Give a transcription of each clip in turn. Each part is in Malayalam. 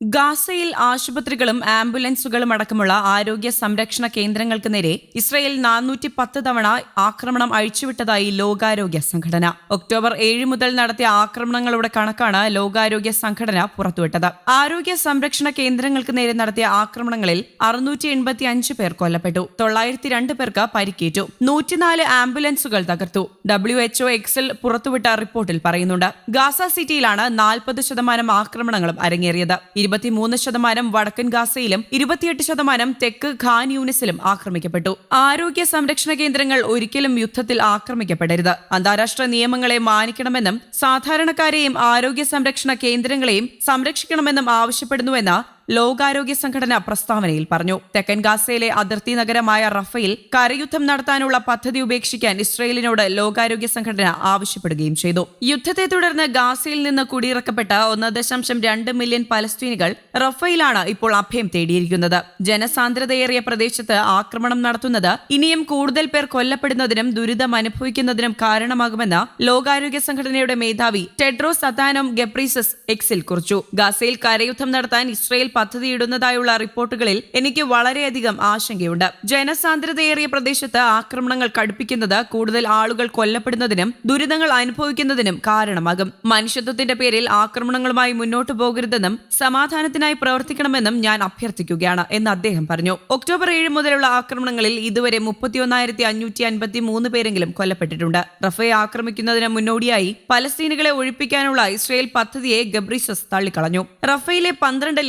ഗാസയിൽ ആശുപത്രികളും ആംബുലൻസുകളും അടക്കമുള്ള ആരോഗ്യ സംരക്ഷണ കേന്ദ്രങ്ങൾക്ക് നേരെ ഇസ്രയേൽ നാനൂറ്റി പത്ത് തവണ ആക്രമണം അഴിച്ചുവിട്ടതായി ലോകാരോഗ്യ സംഘടന. ഒക്ടോബർ ഏഴ് മുതൽ നടത്തിയ ആക്രമണങ്ങളുടെ കണക്കാണ് ലോകാരോഗ്യ സംഘടന പുറത്തുവിട്ടത്. ആരോഗ്യ സംരക്ഷണ കേന്ദ്രങ്ങൾക്ക് നേരെ നടത്തിയ ആക്രമണങ്ങളിൽ അറുന്നൂറ്റി എൺപത്തി അഞ്ച് പേർ കൊല്ലപ്പെട്ടു. തൊള്ളായിരത്തി രണ്ട് പേർക്ക് പരിക്കേറ്റു. നൂറ്റിനാല് ആംബുലൻസുകൾ തകർത്തു. ഡബ്ല്യു എച്ച്ഒ എക്സിൽ പുറത്തുവിട്ട റിപ്പോർട്ടിൽ പറയുന്നുണ്ട്. ഗാസ സിറ്റിയിലാണ് നാൽപ്പത് ശതമാനം ആക്രമണങ്ങളും അരങ്ങേറിയത്. ഇരുപത്തിമൂന്ന് ശതമാനം വടക്കൻ ഗാസയിലും ഇരുപത്തിയെട്ട് ശതമാനം തെക്ക് ഖാൻ യൂണിസിലും ആക്രമിക്കപ്പെട്ടു. ആരോഗ്യ സംരക്ഷണ കേന്ദ്രങ്ങൾ ഒരിക്കലും യുദ്ധത്തിൽ ആക്രമിക്കപ്പെടരുത്. അന്താരാഷ്ട്ര നിയമങ്ങളെ മാനിക്കണമെന്നും സാധാരണക്കാരെയും ആരോഗ്യ സംരക്ഷണ കേന്ദ്രങ്ങളെയും സംരക്ഷിക്കണമെന്നും ആവശ്യപ്പെടുന്നുവെന്ന് ലോകാരോഗ്യ സംഘടന പ്രസ്താവനയിൽ പറഞ്ഞു. തെക്കൻ ഗാസയിലെ അതിർത്തി നഗരമായ റഫയിൽ കരയുദ്ധം നടത്താനുള്ള പദ്ധതി ഉപേക്ഷിക്കാൻ ഇസ്രയേലിനോട് ലോകാരോഗ്യ സംഘടന ആവശ്യപ്പെടുകയും ചെയ്തു. യുദ്ധത്തെ തുടർന്ന് ഗാസയിൽ നിന്ന് കുടിയിറക്കപ്പെട്ട ഒന്ന് ദശാംശം രണ്ട് മില്യൺ പലസ്തീനികൾ റഫയിലാണ് ഇപ്പോൾ അഭയം തേടിയിരിക്കുന്നത്. ജനസാന്ദ്രതയേറിയ പ്രദേശത്ത് ആക്രമണം നടത്തുന്നത് ഇനിയും കൂടുതൽ പേർ കൊല്ലപ്പെടുന്നതിനും ദുരിതം അനുഭവിക്കുന്നതിനും കാരണമാകുമെന്ന് ലോകാരോഗ്യ സംഘടനയുടെ മേധാവി ടെഡ്രോസ് അതാനോം ഗബ്രീസസ് എക്സിൽ കുറിച്ചു. ഗാസയിൽ കരയുദ്ധം നടത്താൻ ഇസ്രയേൽ പദ്ധതിയിടുന്നതായുള്ള റിപ്പോർട്ടുകളിൽ എനിക്ക് വളരെയധികം ആശങ്കയുണ്ട്. ജനസാന്ദ്രതയേറിയ പ്രദേശത്ത് ആക്രമണങ്ങൾ കടുപ്പിക്കുന്നത് കൂടുതൽ ആളുകൾ കൊല്ലപ്പെടുന്നതിനും ദുരിതങ്ങൾ അനുഭവിക്കുന്നതിനും കാരണമാകും. മനുഷ്യത്വത്തിന്റെ പേരിൽ ആക്രമണങ്ങളുമായി മുന്നോട്ടു പോകരുതെന്നും സമാധാനത്തിനായി പ്രവർത്തിക്കണമെന്നും ഞാൻ അഭ്യർത്ഥിക്കുകയാണ് എന്ന് അദ്ദേഹം പറഞ്ഞു. ഒക്ടോബർ ഏഴ് മുതലുള്ള ആക്രമണങ്ങളിൽ ഇതുവരെ മുപ്പത്തിയൊന്നായിരത്തി അഞ്ഞൂറ്റി അൻപത്തി മൂന്ന് പേരെങ്കിലും കൊല്ലപ്പെട്ടിട്ടുണ്ട്. റഫയെ ആക്രമിക്കുന്നതിന് മുന്നോടിയായി പലസ്തീനുകളെ ഒഴിപ്പിക്കാനുള്ള ഇസ്രയേൽ പദ്ധതിയെ ഗബ്രിസസ് തള്ളിക്കളഞ്ഞു. റഫയിലെ പന്ത്രണ്ട്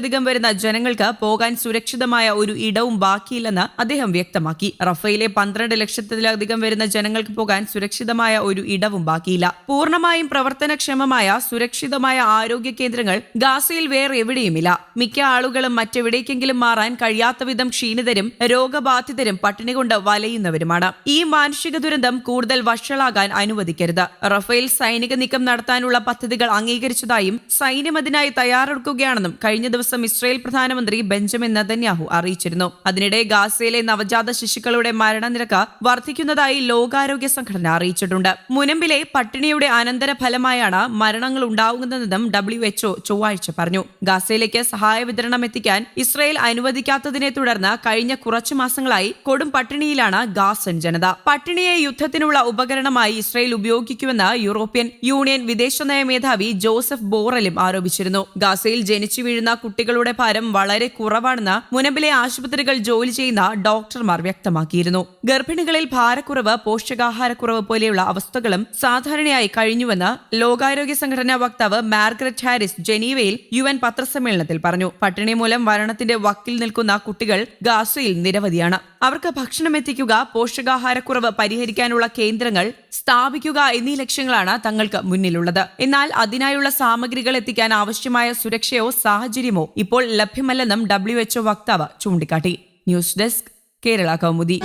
ലക്ഷത്തിലധികം വരുന്ന ജനങ്ങൾക്ക് പോകാൻ സുരക്ഷിതമായ ഒരു ഇടവും ബാക്കിയില്ലെന്ന് അദ്ദേഹം വ്യക്തമാക്കി. റഫയിലെ പന്ത്രണ്ട് ലക്ഷത്തിലധികം വരുന്ന ജനങ്ങൾക്ക് പോകാൻ സുരക്ഷിതമായ ഒരു ഇടവും ബാക്കിയില്ല. പൂർണമായും പ്രവർത്തനക്ഷമമായ സുരക്ഷിതമായ ആരോഗ്യ കേന്ദ്രങ്ങൾ ഗാസയിൽ വേറെ എവിടെയുമില്ല. മിക്ക ആളുകളും മറ്റെവിടേക്കെങ്കിലും മാറാൻ കഴിയാത്ത വിധം ക്ഷീണിതരും രോഗബാധിതരും പട്ടിണി കൊണ്ട് വലയുന്നവരുമാണ്. ഈ മാനുഷിക ദുരന്തം കൂടുതൽ വഷളാകാൻ അനുവദിക്കരുത്. റഫേൽ സൈനിക നീക്കം നടത്താനുള്ള പദ്ധതികൾ അംഗീകരിച്ചതായും സൈന്യം അതിനായി തയ്യാറെടുക്കുകയാണെന്നും കഴിഞ്ഞ ദിവസം ഇസ്രയേൽ പ്രധാനമന്ത്രി ബെഞ്ചമിൻ നതന്യാഹു അറിയിച്ചിരുന്നു. അതിനിടെ ഗാസയിലെ നവജാത ശിശുക്കളുടെ മരണനിരക്ക് വർദ്ധിക്കുന്നതായി ലോകാരോഗ്യ സംഘടന അറിയിച്ചിട്ടുണ്ട്. മുനമ്പിലെ പട്ടിണിയുടെ അനന്തര ഫലമായാണ് മരണങ്ങൾ ഉണ്ടാകുന്നതെന്നും ഡബ്ല്യു എച്ച്ഒ ചൊവ്വാഴ്ച പറഞ്ഞു. ഗാസയിലേക്ക് സഹായ വിതരണം എത്തിക്കാൻ ഇസ്രയേൽ അനുവദിക്കാത്തതിനെ തുടർന്ന് കഴിഞ്ഞ കുറച്ചു മാസങ്ങളായി കൊടും പട്ടിണിയിലാണ് ഗാസൻ ജനത. പട്ടിണിയെ യുദ്ധത്തിനുള്ള ഉപകരണമായി ഇസ്രയേൽ ഉപയോഗിക്കുമെന്ന് യൂറോപ്യൻ യൂണിയൻ വിദേശനയ മേധാവി ജോസഫ് ബോറലും ആരോപിച്ചിരുന്നു. ഗാസയിൽ ജനിച്ചു വീഴുന്ന കുട്ടികളുടെ ഭാരം വളരെ കുറവാണെന്ന് മുനമ്പിലെ ആശുപത്രികൾ ജോലി ചെയ്യുന്ന ഡോക്ടർമാർ വ്യക്തമാക്കിയിരുന്നു. ഗർഭിണികളിൽ ഭാരക്കുറവ് പോഷകാഹാരക്കുറവ് പോലെയുള്ള അവസ്ഥകളും സാധാരണയായി കഴിഞ്ഞുവെന്ന് ലോകാരോഗ്യ സംഘടനാ വക്താവ് മാർഗരറ്റ് ഹാരിസ് ജനീവയിൽ യു എൻ പത്രസമ്മേളനത്തിൽ പറഞ്ഞു. പട്ടിണി മൂലം മരണത്തിന്റെ വക്കിൽ നിൽക്കുന്ന കുട്ടികൾ ഗാസയിൽ നിരവധിയാണ്. അവർക്ക് ഭക്ഷണം എത്തിക്കുക പോഷകാഹാരക്കുറവ് പരിഹരിക്കാനുള്ള കേന്ദ്രങ്ങൾ സ്ഥാപിക്കുക എന്നീ ലക്ഷ്യങ്ങളാണ് തങ്ങൾക്ക് മുന്നിലുള്ളത്. എന്നാൽ അതിനായുള്ള സാമഗ്രികൾ എത്തിക്കാൻ ആവശ്യമായ സുരക്ഷയോ സാഹചര്യമോ ഇപ്പോൾ ലഭ്യമല്ലെന്നും ഡബ്ല്യു വക്താവ് ചൂണ്ടിക്കാട്ടി. News desk Kerala Kaumudi.